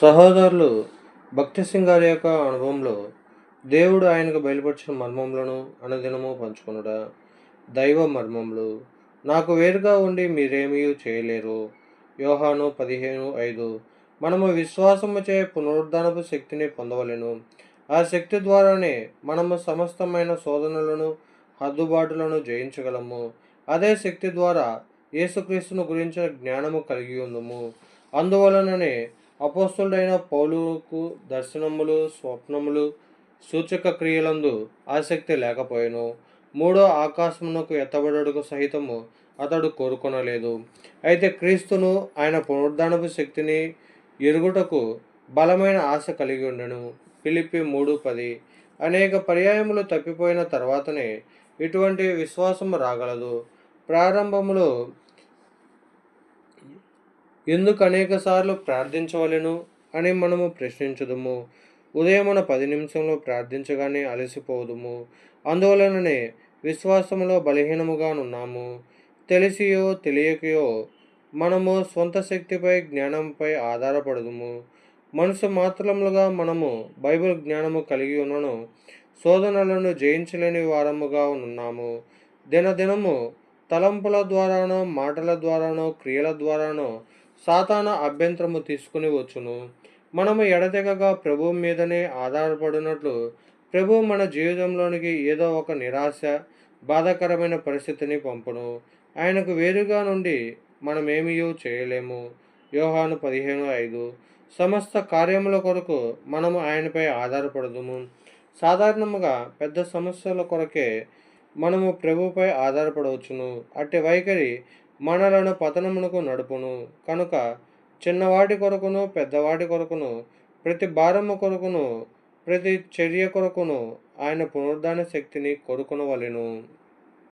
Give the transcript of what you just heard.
సహోదరులు భక్తి సింగ్ గారి యొక్క అనుభవంలో దేవుడు ఆయనకు బయలుపరిచిన మర్మములను అనుదినము పంచుకొనుట దైవ మర్మములు. నాకు వేరుగా ఉండి మీరేమీ చేయలేరు. యోహాను పదిహేను ఐదు. మనము విశ్వాసముచే పునరుద్ధానపు శక్తిని పొందవలను. ఆ శక్తి ద్వారానే మనము సమస్తమైన శోధనలను హద్దుబాటులను జయించగలము. అదే శక్తి ద్వారా యేసుక్రీస్తును గురించిన జ్ఞానము కలిగి ఉందము. అందువలననే అపోస్తుడైన పౌలుకు దర్శనములు స్వప్నములు సూచక క్రియలందు ఆసక్తి లేకపోయాను. మూడో ఆకాశమునకు ఎత్తబడకు సహితము అతడు కోరుకొనలేదు. అయితే క్రీస్తును ఆయన పునరుద్ధానపు శక్తిని ఎరుగుటకు బలమైన ఆశ కలిగి ఉండెను. పిలిపి మూడు పది. అనేక పర్యాయములు తప్పిపోయిన తర్వాతనే ఇటువంటి విశ్వాసము రాగలదు. ప్రారంభములో ఎందుకు అనేక సార్లు ప్రార్థించవలెను అని మనము ప్రశ్నించుదుము. ఉదయమున పది నిమిషంలో ప్రార్థించగానే అలసిపోదుము. అందువలననే విశ్వాసములో బలహీనముగానున్నాము తెలిసియో తెలియకయో మనము సొంత శక్తిపై జ్ఞానంపై ఆధారపడదుము. మనసు మాత్రములుగా మనము బైబిల్ జ్ఞానము కలిగి ఉన్నను శోధనలను జయించలేని వారముగా ఉన్నాము దినదినము తలంపుల ద్వారానో మాటల ద్వారానో క్రియల ద్వారానో సాతాన అభ్యంతరము తీసుకుని వచ్చును. మనము ఎడతెగగా ప్రభు మీదనే ఆధారపడినట్లు ప్రభు మన జీవితంలోనికి ఏదో ఒక నిరాశ బాధాకరమైన పరిస్థితిని పంపును. ఆయనకు వేరుగా నుండి మనమేమియో చేయలేము. యోహాను పదిహేను ఐదు. సమస్త కార్యముల కొరకు మనము ఆయనపై ఆధారపడదుము. సాధారణముగా పెద్ద సమస్యల కొరకే మనము ప్రభుపై ఆధారపడవచ్చును. అట్టి వైఖరి మనలను పతనమునకు నడుపును. కనుక చిన్నవాటి కొరకును పెద్దవాటి కొరకును ప్రతి భారము కొరకును ప్రతి చర్య కొరకును ఆయన పునరుద్ధాన శక్తిని కొరుకునవలెను.